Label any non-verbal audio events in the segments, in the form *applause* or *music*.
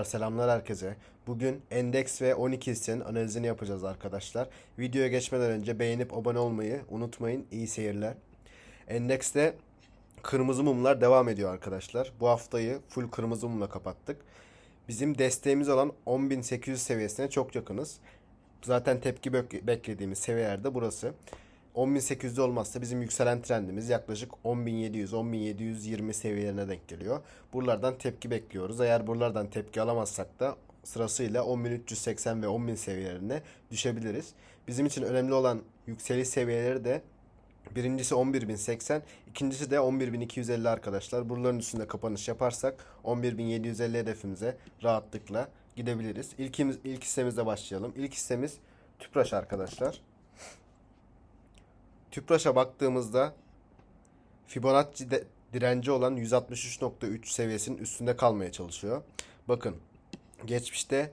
Arkadaşlar selamlar herkese. Bugün endeks ve 12 hissenin analizini yapacağız arkadaşlar. Videoya geçmeden önce beğenip abone olmayı unutmayın. İyi seyirler. Endekste kırmızı mumlar devam ediyor arkadaşlar. Bu haftayı full kırmızı mumla kapattık. Bizim desteğimiz olan 10.800 seviyesine çok yakınız. Zaten tepki bek- beklediğimiz seviyelerde burası. 10.800'de olmazsa bizim yükselen trendimiz yaklaşık 10.700-10.720 seviyelerine denk geliyor. Buralardan tepki bekliyoruz. Eğer buralardan tepki alamazsak da sırasıyla 10.380 ve 10.000 seviyelerine düşebiliriz. Bizim için önemli olan yükseliş seviyeleri de birincisi 11.080, ikincisi de 11.250 arkadaşlar. Buraların üstünde kapanış yaparsak 11.750 hedefimize rahatlıkla gidebiliriz. İlkimiz, ilk hissemizle başlayalım. İlk hissemiz Tüpraş arkadaşlar. Tüpraş'a baktığımızda Fibonacci direnci olan 163.3 seviyesinin üstünde kalmaya çalışıyor. Bakın geçmişte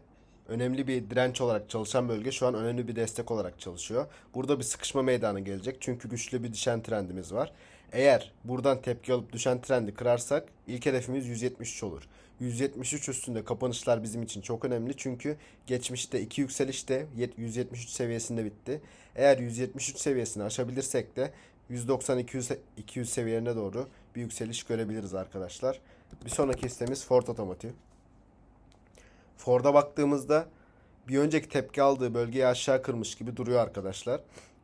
önemli bir direnç olarak çalışan bölge şu an önemli bir destek olarak çalışıyor. Burada bir sıkışma meydanı gelecek çünkü güçlü bir düşen trendimiz var. Eğer buradan tepki alıp düşen trendi kırarsak ilk hedefimiz 173 olur. 173 üstünde kapanışlar bizim için çok önemli çünkü geçmişte iki yükseliş de yet- 173 seviyesinde bitti. Eğer 173 seviyesini aşabilirsek de 190-200 200 seviyelerine doğru bir yükseliş görebiliriz arkadaşlar. Bir sonraki hissemiz Ford Otomotiv. Ford'a baktığımızda bir önceki tepki aldığı bölgeyi aşağı kırmış gibi duruyor arkadaşlar.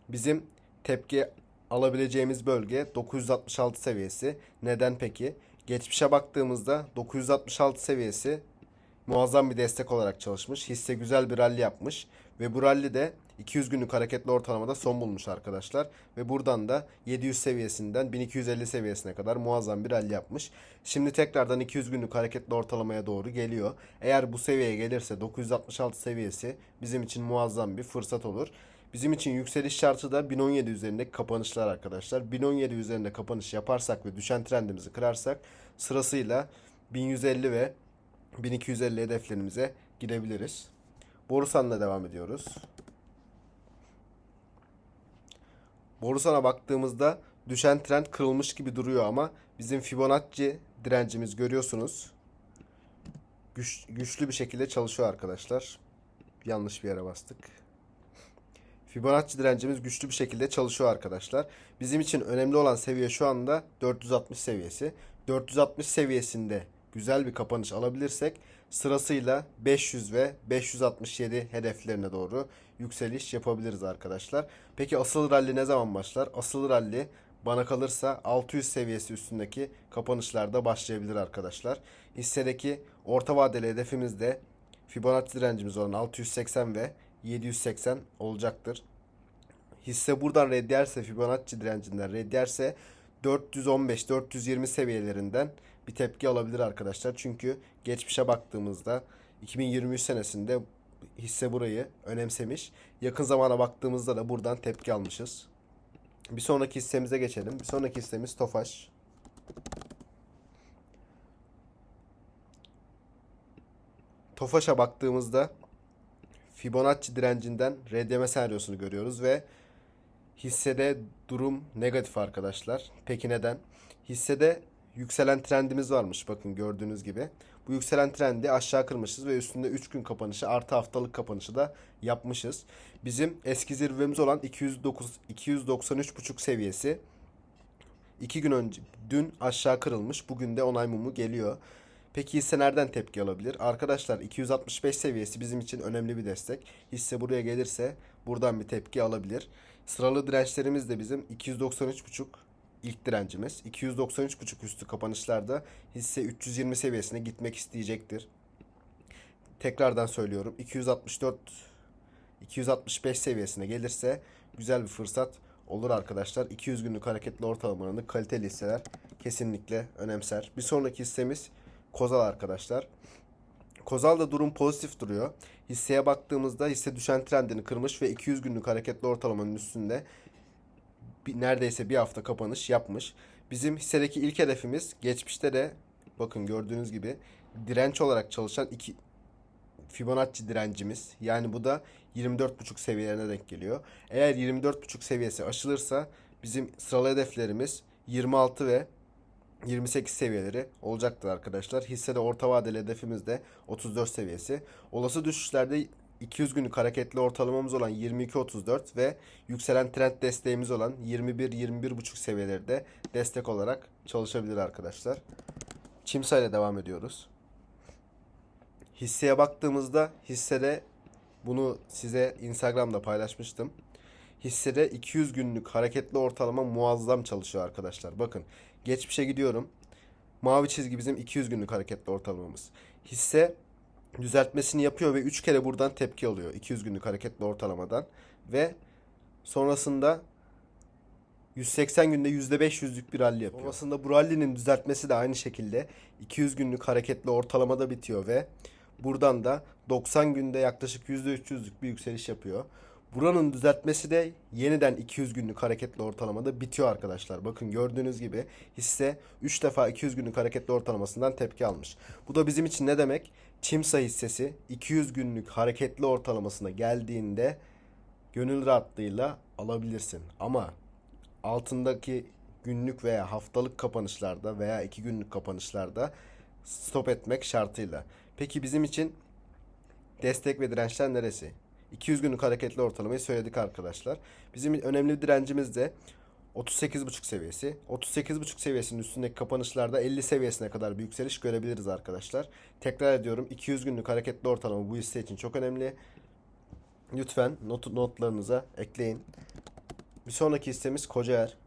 Bizim tepki alabileceğimiz bölge 966 seviyesi. Neden peki? Geçmişe baktığımızda 966 seviyesi muazzam bir destek olarak çalışmış. Hisse güzel bir rally yapmış ve bu rally de 200 günlük hareketli ortalamada son bulmuş arkadaşlar ve buradan da 700 seviyesinden 1250 seviyesine kadar muazzam bir rally yapmış. Şimdi tekrardan 200 günlük hareketli ortalamaya doğru geliyor. Eğer bu seviyeye gelirse 966 seviyesi bizim için muazzam bir fırsat olur. Bizim için yükseliş şartı da 1017 üzerindeki kapanışlar arkadaşlar. 1017 üzerinde kapanış yaparsak ve düşen trendimizi kırarsak sırasıyla 1150 ve 1250 hedeflerimize gidebiliriz. Borusan'la devam ediyoruz. Borusan'a baktığımızda düşen trend kırılmış gibi duruyor ama bizim Fibonacci direncimiz görüyorsunuz. Güç, güçlü bir şekilde çalışıyor arkadaşlar. Yanlış bir yere bastık. Fibonacci direncimiz güçlü bir şekilde çalışıyor arkadaşlar. Bizim için önemli olan seviye şu anda 460 seviyesi. 460 seviyesinde güzel bir kapanış alabilirsek sırasıyla 500 ve 567 hedeflerine doğru yükseliş yapabiliriz arkadaşlar. Peki asıl rally ne zaman başlar? Asıl rally bana kalırsa 600 seviyesi üstündeki kapanışlarda başlayabilir arkadaşlar. Hissedeki orta vadeli hedefimiz de Fibonacci direncimiz olan 680 ve 780 olacaktır. Hisse buradan reddiyerse Fibonacci direncinden reddiyerse 415-420 seviyelerinden bir tepki alabilir arkadaşlar. Çünkü geçmişe baktığımızda 2023 senesinde hisse burayı önemsemiş. Yakın zamana baktığımızda da buradan tepki almışız. Bir sonraki hissemize geçelim. Bir sonraki hissemiz Tofaş. Tofaş'a baktığımızda Fibonacci direncinden reddeme senaryosunu görüyoruz ve hissede durum negatif arkadaşlar. Peki neden? Hissede yükselen trendimiz varmış bakın gördüğünüz gibi. Bu yükselen trendi aşağı kırmışız ve üstünde 3 gün kapanışı artı haftalık kapanışı da yapmışız. Bizim eski zirvemiz olan 209 293.5 seviyesi 2 gün önce dün aşağı kırılmış. Bugün de onay mumu geliyor. Peki hisse nereden tepki alabilir? Arkadaşlar 265 seviyesi bizim için önemli bir destek. Hisse buraya gelirse buradan bir tepki alabilir. Sıralı dirençlerimiz de bizim 293.5 ilk direncimiz. 293.5 üstü kapanışlarda hisse 320 seviyesine gitmek isteyecektir. Tekrardan söylüyorum 264 265 seviyesine gelirse güzel bir fırsat olur arkadaşlar. 200 günlük hareketli ortalamanın kaliteli hisseler kesinlikle önemser. Bir sonraki hissemiz Kozal arkadaşlar. Kozal'da durum pozitif duruyor. Hisseye baktığımızda hisse düşen trendini kırmış ve 200 günlük hareketli ortalamanın üstünde bir, neredeyse bir hafta kapanış yapmış. Bizim hissedeki ilk hedefimiz geçmişte de bakın gördüğünüz gibi direnç olarak çalışan iki Fibonacci direncimiz. Yani bu da 24.5 seviyelerine denk geliyor. Eğer 24.5 seviyesi aşılırsa bizim sıralı hedeflerimiz 26 ve 28 seviyeleri olacaktır arkadaşlar. Hissede orta vadeli hedefimiz de 34 seviyesi. Olası düşüşlerde 200 günlük hareketli ortalamamız olan 22-34 ve yükselen trend desteğimiz olan 21-21,5 seviyeleri de destek olarak çalışabilir arkadaşlar. Çimsa ile devam ediyoruz. Hisseye baktığımızda hissede bunu size Instagram'da paylaşmıştım. Hissede 200 günlük hareketli ortalama muazzam çalışıyor arkadaşlar. Bakın geçmişe gidiyorum. Mavi çizgi bizim 200 günlük hareketli ortalamamız. Hisse düzeltmesini yapıyor ve 3 kere buradan tepki alıyor 200 günlük hareketli ortalamadan ve sonrasında 180 günde %500'lük bir rally yapıyor. Sonrasında bu rally'nin düzeltmesi de aynı şekilde 200 günlük hareketli ortalamada bitiyor ve buradan da 90 günde yaklaşık %300'lük bir yükseliş yapıyor. Buranın düzeltmesi de yeniden 200 günlük hareketli ortalamada bitiyor arkadaşlar. Bakın gördüğünüz gibi hisse 3 defa 200 günlük hareketli ortalamasından tepki almış. Bu da bizim için ne demek? Çimsa hissesi 200 günlük hareketli ortalamasına geldiğinde gönül rahatlığıyla alabilirsin. Ama altındaki günlük veya haftalık kapanışlarda veya 2 günlük kapanışlarda stop etmek şartıyla. Peki bizim için destek ve dirençler neresi? 200 günlük hareketli ortalamayı söyledik arkadaşlar. Bizim önemli direncimiz de 38.5 seviyesi. 38.5 seviyesinin üstündeki kapanışlarda 50 seviyesine kadar bir yükseliş görebiliriz arkadaşlar. Tekrar ediyorum 200 günlük hareketli ortalama bu hisse için çok önemli. Lütfen not, notlarınıza ekleyin. Bir sonraki hissemiz Kocaer.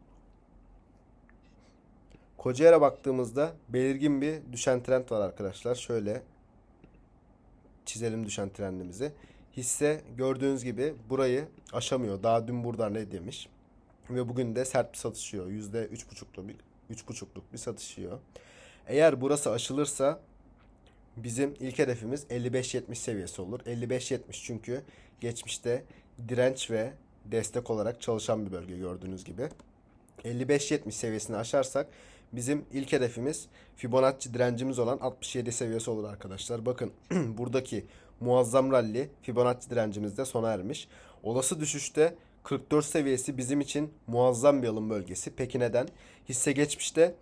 Kocaer'e baktığımızda belirgin bir düşen trend var arkadaşlar. Şöyle çizelim düşen trendimizi. Hisse gördüğünüz gibi burayı aşamıyor. Daha dün buradan ne demiş. Ve bugün de sert bir satışıyor. Yüzde üç buçukluk bir, üç buçukluk bir satışıyor. Eğer burası aşılırsa bizim ilk hedefimiz 55-70 seviyesi olur. 55-70 çünkü geçmişte direnç ve destek olarak çalışan bir bölge gördüğünüz gibi. 55-70 seviyesini aşarsak bizim ilk hedefimiz Fibonacci direncimiz olan 67 seviyesi olur arkadaşlar. Bakın *clears throat* buradaki muazzam rally Fibonacci direncimizde sona ermiş. Olası düşüşte 44 seviyesi bizim için muazzam bir alım bölgesi. Peki neden? Hisse geçmişte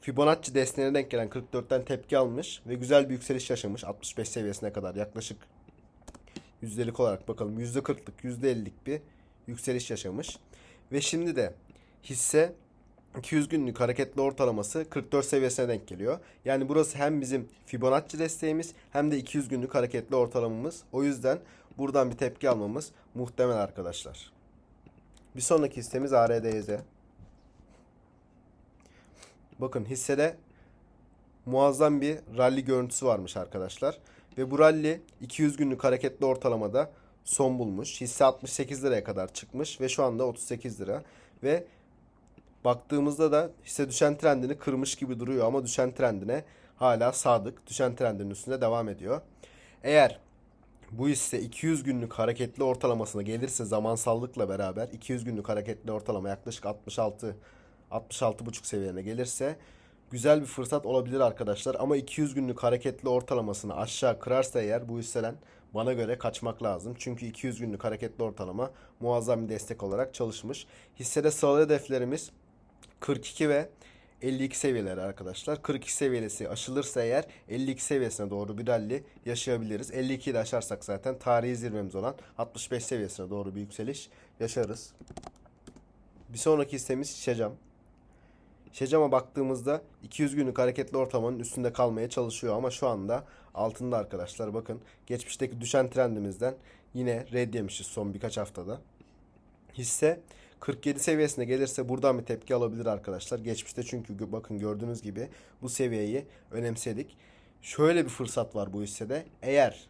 Fibonacci desteğine denk gelen 44'ten tepki almış ve güzel bir yükseliş yaşamış 65 seviyesine kadar yaklaşık yüzdelik olarak bakalım %40'lık %50'lik bir yükseliş yaşamış. Ve şimdi de hisse 200 günlük hareketli ortalaması 44 seviyesine denk geliyor. Yani burası hem bizim Fibonacci desteğimiz hem de 200 günlük hareketli ortalamamız. O yüzden buradan bir tepki almamız muhtemel arkadaşlar. Bir sonraki hissemiz ARDYZ. Bakın hissede muazzam bir rally görüntüsü varmış arkadaşlar. Ve bu rally 200 günlük hareketli ortalamada son bulmuş. Hisse 68 liraya kadar çıkmış ve şu anda 38 lira. Ve baktığımızda da hisse düşen trendini kırmış gibi duruyor ama düşen trendine hala sadık. Düşen trendinin üstünde devam ediyor. Eğer bu hisse 200 günlük hareketli ortalamasına gelirse zamansallıkla beraber 200 günlük hareketli ortalama yaklaşık 66 66,5 seviyene gelirse güzel bir fırsat olabilir arkadaşlar. Ama 200 günlük hareketli ortalamasını aşağı kırarsa eğer bu hisselen bana göre kaçmak lazım. Çünkü 200 günlük hareketli ortalama muazzam bir destek olarak çalışmış. Hissede sıralı hedeflerimiz 42 ve 52 seviyeleri arkadaşlar. 42 seviyesi aşılırsa eğer 52 seviyesine doğru bir rally yaşayabiliriz. 52'yi de aşarsak zaten tarihi zirvemiz olan 65 seviyesine doğru bir yükseliş yaşarız. Bir sonraki hissemiz Şecam. Şecam'a baktığımızda 200 günlük hareketli ortalamanın üstünde kalmaya çalışıyor ama şu anda altında arkadaşlar. Bakın geçmişteki düşen trendimizden yine red yemişiz son birkaç haftada. Hisse 47 seviyesine gelirse buradan bir tepki alabilir arkadaşlar. Geçmişte çünkü bakın gördüğünüz gibi bu seviyeyi önemsedik. Şöyle bir fırsat var bu hissede. Eğer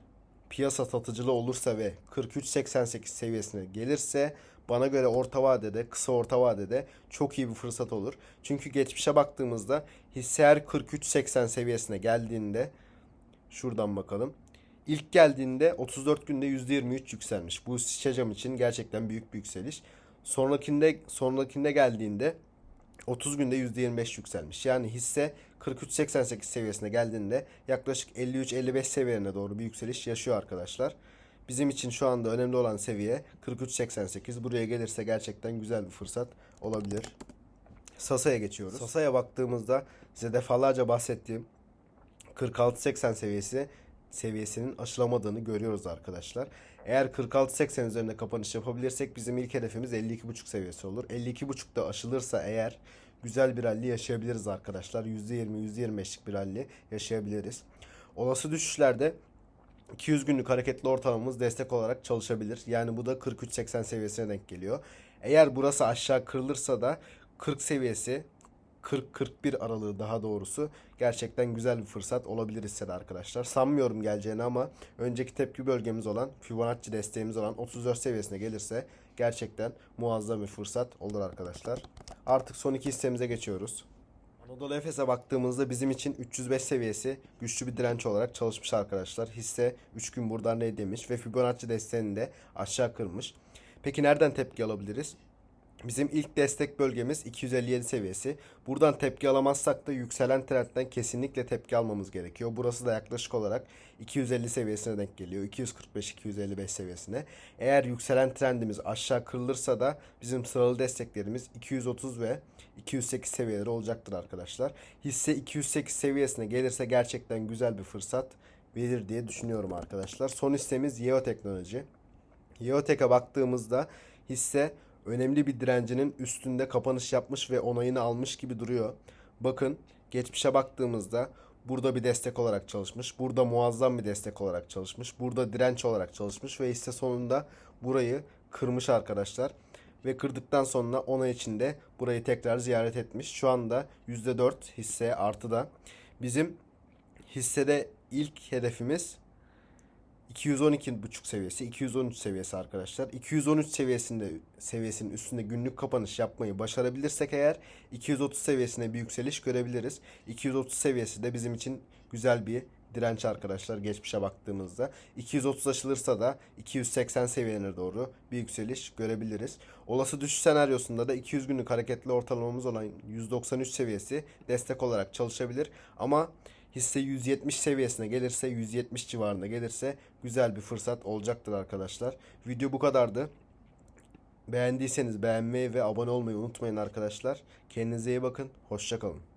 piyasa satıcılı olursa ve 43.88 seviyesine gelirse bana göre orta vadede, kısa orta vadede çok iyi bir fırsat olur. Çünkü geçmişe baktığımızda hisse her 43.80 seviyesine geldiğinde şuradan bakalım. İlk geldiğinde 34 günde %23 yükselmiş. Bu Şecam için gerçekten büyük bir yükseliş. Sonrakinde sonrakinde geldiğinde 30 günde %25 yükselmiş. Yani hisse 43.88 seviyesine geldiğinde yaklaşık 53-55 seviyelerine doğru bir yükseliş yaşıyor arkadaşlar. Bizim için şu anda önemli olan seviye 43.88. Buraya gelirse gerçekten güzel bir fırsat olabilir. Sasa'ya geçiyoruz. Sasa'ya baktığımızda size defalarca bahsettiğim 46-80 seviyesi seviyesinin aşılamadığını görüyoruz arkadaşlar. Eğer 46-80 üzerinde kapanış yapabilirsek bizim ilk hedefimiz 52.5 seviyesi olur. 52.5'da aşılırsa eğer güzel bir rally yaşayabiliriz arkadaşlar. %20, %25'lik bir rally yaşayabiliriz. Olası düşüşlerde 200 günlük hareketli ortalamamız destek olarak çalışabilir. Yani bu da 43.80 seviyesine denk geliyor. Eğer burası aşağı kırılırsa da 40 seviyesi 40-41 aralığı daha doğrusu gerçekten güzel bir fırsat olabilir hissede arkadaşlar. Sanmıyorum geleceğini ama önceki tepki bölgemiz olan Fibonacci desteğimiz olan 34 seviyesine gelirse gerçekten muazzam bir fırsat olur arkadaşlar. Artık son iki hissemize geçiyoruz. Anadolu Efes'e baktığımızda bizim için 305 seviyesi güçlü bir direnç olarak çalışmış arkadaşlar. Hisse 3 gün buradan ne demiş ve Fibonacci desteğini de aşağı kırmış. Peki nereden tepki alabiliriz? Bizim ilk destek bölgemiz 257 seviyesi. Buradan tepki alamazsak da yükselen trendten kesinlikle tepki almamız gerekiyor. Burası da yaklaşık olarak 250 seviyesine denk geliyor. 245-255 seviyesine. Eğer yükselen trendimiz aşağı kırılırsa da bizim sıralı desteklerimiz 230 ve 208 seviyeleri olacaktır arkadaşlar. Hisse 208 seviyesine gelirse gerçekten güzel bir fırsat verir diye düşünüyorum arkadaşlar. Son hissemiz Yeo Teknoloji. Yeotek'e baktığımızda hisse önemli bir direncinin üstünde kapanış yapmış ve onayını almış gibi duruyor. Bakın geçmişe baktığımızda burada bir destek olarak çalışmış. Burada muazzam bir destek olarak çalışmış. Burada direnç olarak çalışmış ve hisse sonunda burayı kırmış arkadaşlar. Ve kırdıktan sonra onay içinde burayı tekrar ziyaret etmiş. Şu anda %4 hisse artıda. Bizim hissede ilk hedefimiz 212.5 seviyesi, 213 seviyesi arkadaşlar. 213 seviyesinde seviyesinin üstünde günlük kapanış yapmayı başarabilirsek eğer 230 seviyesine bir yükseliş görebiliriz. 230 seviyesi de bizim için güzel bir direnç arkadaşlar geçmişe baktığımızda. 230 aşılırsa da 280 seviyelerine doğru bir yükseliş görebiliriz. Olası düşüş senaryosunda da 200 günlük hareketli ortalamamız olan 193 seviyesi destek olarak çalışabilir. Ama hisse 170 seviyesine gelirse 170 civarında gelirse güzel bir fırsat olacaktır arkadaşlar. Video bu kadardı. Beğendiyseniz beğenmeyi ve abone olmayı unutmayın arkadaşlar. Kendinize iyi bakın. Hoşçakalın.